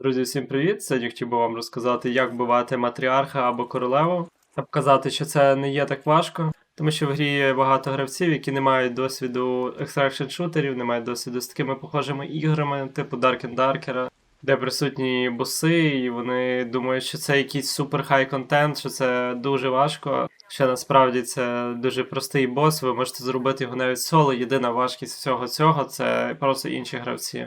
Друзі, всім привіт! Сьогодні хотів би вам розказати, як вбивати матріарха або королеву. Та показати, що це не є так важко, тому що в грі є багато гравців, які не мають досвіду екстракшн шутерів, не мають досвіду з такими похожими іграми, типу Dark and Darker, де присутні боси, і вони думають, що це якийсь супер хай контент, що це дуже важко. Що насправді це дуже простий бос, ви можете зробити його навіть соло. Єдина важкість всього цього це просто інші гравці.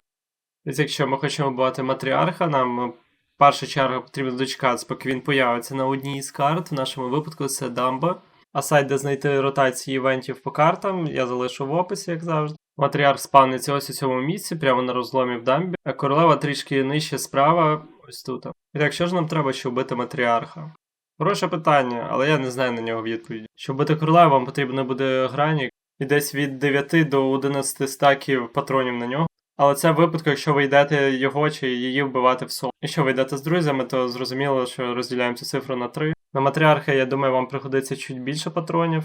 Якщо ми хочемо вбивати матріарха, нам в першу чергу потрібно дочекатися, поки він появиться на одній із карт. В нашому випадку це дамба. А сайт, де знайти ротації івентів по картам, я залишу в описі, як завжди. Матріарх спавниться ось у цьому місці, прямо на розломі в дамбі, а королева трішки нижче справа, ось тут. І так, що ж нам треба, щоб вбити матріарха? Хороше питання, але я не знаю на нього відповіді. Щоб вбити королеву, вам потрібно буде гранік і десь від 9 до 11 стаків патронів на нього. Але це в випадку, якщо ви йдете його чи її вбивати в соло. Якщо ви йдете з друзями, то зрозуміло, що розділяємо цю цифру на 3. На матріарха, я думаю, вам приходиться чуть більше патронів.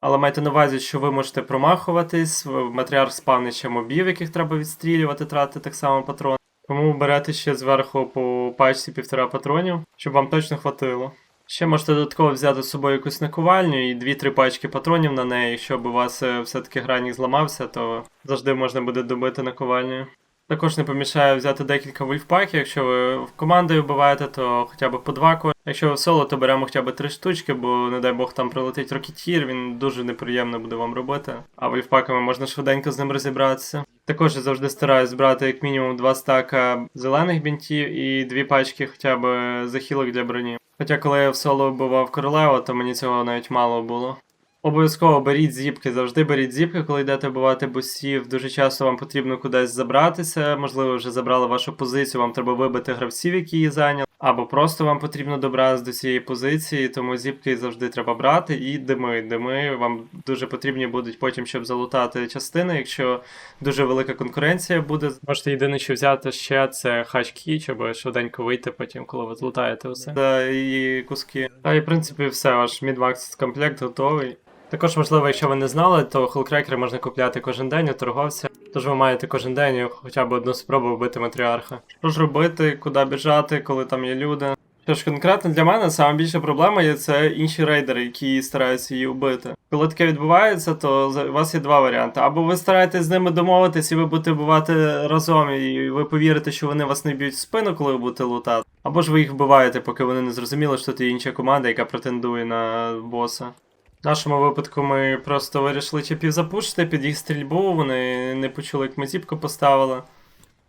Але майте на увазі, що ви можете промахуватись, матріарх спавнить ще мобів, яких треба відстрілювати, тратити так само патрон. Тому берете ще зверху по пачці півтора патронів, щоб вам точно хватило. Ще можете додатково взяти з собою якусь наковальню і 2-3 пачки патронів на неї. Якщо б у вас е, все-таки гранік зламався, то завжди можна буде добити наковальню. Також не помішає взяти декілька вульфпаків. Якщо ви в командою вбиваєте, то хоча б по два ко. Якщо ви соло, то беремо хоча б три штучки, бо не дай Бог там прилетить рокетір, він дуже неприємно буде вам робити. А вульфпаками можна швиденько з ним розібратися. Також я завжди стараюсь брати як мінімум два стака зелених бінтів і дві пачки хоча б захілок для броні. Хоча коли я в соло вбивав королеву, то мені цього навіть мало було. Обов'язково беріть зіпки, завжди беріть зіпки, коли йдете бувати босів. Дуже часто вам потрібно кудись забратися. Можливо, вже забрали вашу позицію, вам треба вибити гравців, які її зайняли. Або просто вам потрібно добратися до цієї позиції, тому зіпки завжди треба брати. І дими. Дими вам дуже потрібні будуть потім, щоб залутати частини. Якщо дуже велика конкуренція буде, можете єдине, що взяти ще це хачкі, щоб швиденько вийти потім, коли ви злутаєте усе. Та і куски. Та і в принципі все, ваш мідмакс комплект готовий. Також можливо, якщо ви не знали, то холкрекери можна купляти кожен день у торговця. Тож ви маєте кожен день хоча б одну спробу вбити матріарха. Що ж робити, куди біжати, коли там є люди. Що ж, конкретно для мене саме більша проблема є це інші рейдери, які стараються її вбити. Коли таке відбувається, то у вас є два варіанти. Або ви стараєтесь з ними домовитись, і ви будете вбивати разом, і ви повірите, що вони вас не б'ють в спину, коли ви будете лутати. Або ж ви їх вбиваєте, поки вони не зрозуміли, що це інша команда, яка претендує на боса. В нашому випадку ми просто вирішили чіпів запушити під їх стрільбу, вони не почули, як ми зіпку поставили.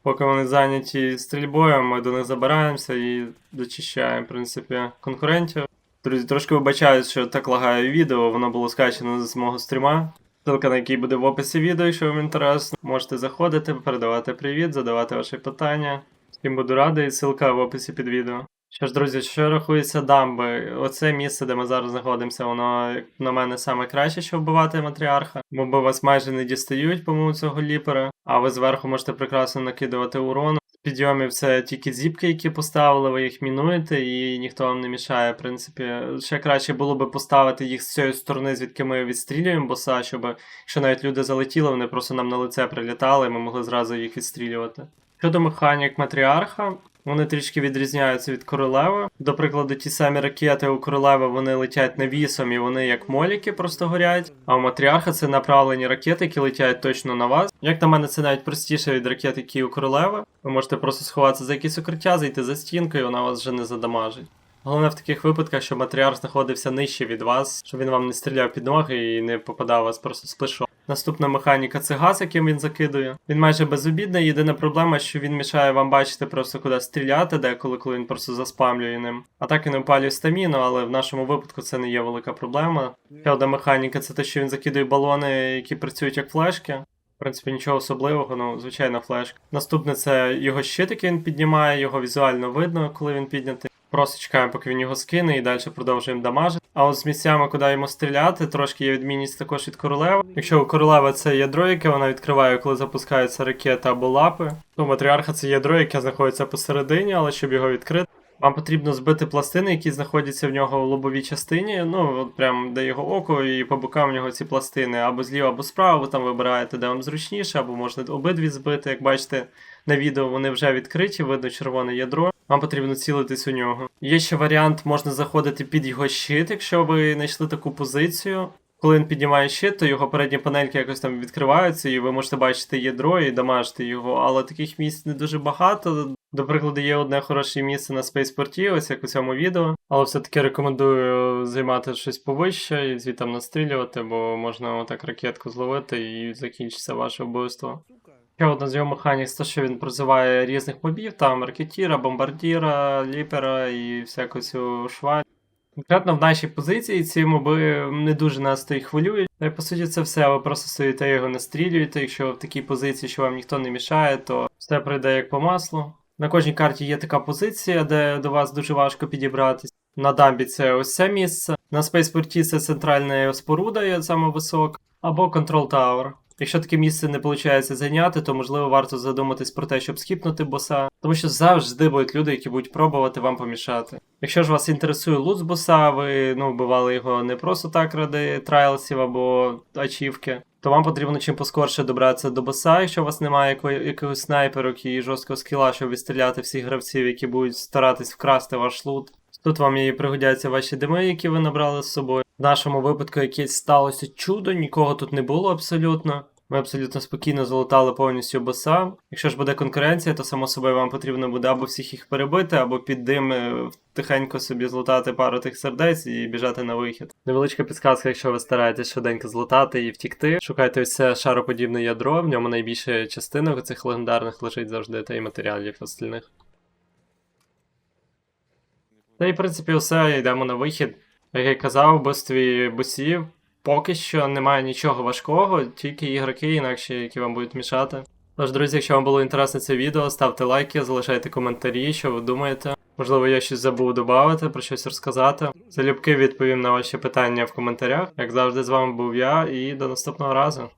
Поки вони зайняті стрільбою, ми до них забираємося і зачищаємо, в принципі, конкурентів. Друзі, трошки вибачаюсь, що так лагає відео, воно було скачано з мого стріма. Ссылка на який буде в описі відео, якщо вам інтересно. Можете заходити, передавати привіт, задавати ваші питання. Всім буду радий, ссылка в описі під відео. Що ж, друзі, що рахується дамби? Оце місце, де ми зараз знаходимося, воно, на мене, саме краще, щоб вбивати матріарха. Моби вас майже не дістають, по-моєму, цього ліпера, а ви зверху можете прекрасно накидувати урон. Підйомів це тільки зіпки, які поставили, ви їх мінуєте, і ніхто вам не мішає. В принципі, ще краще було би поставити їх з цієї сторони, звідки ми відстрілюємо боса, щоб якщо навіть люди залетіли, вони просто нам на лице прилітали, і ми могли зразу їх відстрілювати. Щодо механік матріарха, вони трішки відрізняються від королеви. До прикладу, ті самі ракети у королеви вони летять навісом і вони як моліки просто горять. А у матріарха це направлені ракети, які летять точно на вас. Як на мене, це навіть простіше від ракет, які у королеви. Ви можете просто сховатися за якесь укриття, зайти за стінку, і вона вас вже не задамажить. Головне в таких випадках, щоб матріарх знаходився нижче від вас, щоб він вам не стріляв під ноги і не попадав вас просто з плешо. Наступна механіка це газ, яким він закидує. Він майже безобідний. Єдина проблема, що він мішає вам бачити просто куди стріляти, деколи, коли він просто заспамлює ним. А так він опалює стаміну, але в нашому випадку це не є велика проблема. Ще одна механіка це те, що він закидує балони, які працюють як флешки. В принципі, нічого особливого, ну, звичайна флешка. Наступне це його щит, який він піднімає, його візуально видно, коли він піднятий. Просто чекаємо, поки він його скине, і далі продовжуємо дамажити. А от з місцями, куди йому стріляти, трошки є відмінність також від королеви. Якщо у королеви це ядро, яке вона відкриває, коли запускається ракета або лапи, то матріарха це ядро, яке знаходиться посередині, але щоб його відкрити, Вам потрібно збити пластини, які знаходяться в нього в лобовій частині. Ну, от прям де його око, і по бокам в нього ці пластини або зліва, або справа. Ви там вибираєте, де вам зручніше, або можна обидві збити. Як бачите, на відео вони вже відкриті, видно червоне ядро. Вам потрібно цілитись у нього. Є ще варіант, можна заходити під його щит, якщо ви знайшли таку позицію. Коли він піднімає щит, то його передні панельки якось там відкриваються, і ви можете бачити ядро і дамажити його. Але таких місць не дуже багато. До прикладу, є одне хороше місце на спейспорті, ось як у цьому відео. Але все-таки рекомендую займати щось повище і звідти настрілювати, бо можна отак ракетку зловити і закінчиться ваше вбивство. Ще одна з його механік це, що він прозиває різних мобів, там ракетіра, бомбардіра, ліпера і всяку цю шваль. Конкретно в нашій позиції ці моби не дуже нас то й хвилюють. Та й по суті це все. Ви просто стоїте його настрілюєте. Якщо в такій позиції, що вам ніхто не мішає, то все пройде як по маслу. На кожній карті є така позиція, де до вас дуже важко підібратись. На дамбі це ось це місце. На спейспорті це центральна споруда, є саме висока, або контрол Tower. Якщо таке місце не виходить зайняти, то можливо варто задуматись про те, щоб скіпнути боса, тому що завжди будуть люди, які будуть пробувати вам помішати. Якщо ж вас інтересує лут з боса, ви ну вбивали його не просто так ради трайлсів або ачівки, то вам потрібно чим поскорше добратися до боса, якщо у вас немає якогось снайперок і жорсткого скіла, щоб відстріляти всіх гравців, які будуть старатись вкрасти ваш лут. Тут вам і пригодяться ваші дими, які ви набрали з собою. В нашому випадку якесь сталося чудо, нікого тут не було абсолютно. Ми абсолютно спокійно залутали повністю боса. Якщо ж буде конкуренція, то само собою вам потрібно буде або всіх їх перебити, або під дим е, тихенько собі злутати пару тих сердець і біжати на вихід. Невеличка підсказка, якщо ви стараєтесь швиденько злутати і втікти. Шукайте ось це шароподібне ядро, в ньому найбільше частинок цих легендарних лежить завжди, та й матеріалів остальних. Та й в принципі все, йдемо на вихід. Як я казав, вбивстві босів поки що немає нічого важкого, тільки ігроки інакші, які вам будуть мішати. Тож, друзі, якщо вам було інтересне це відео, ставте лайки, залишайте коментарі, що ви думаєте. Можливо, я щось забув додати, про щось розказати. Залюбки відповім на ваші питання в коментарях. Як завжди, з вами був я, і до наступного разу.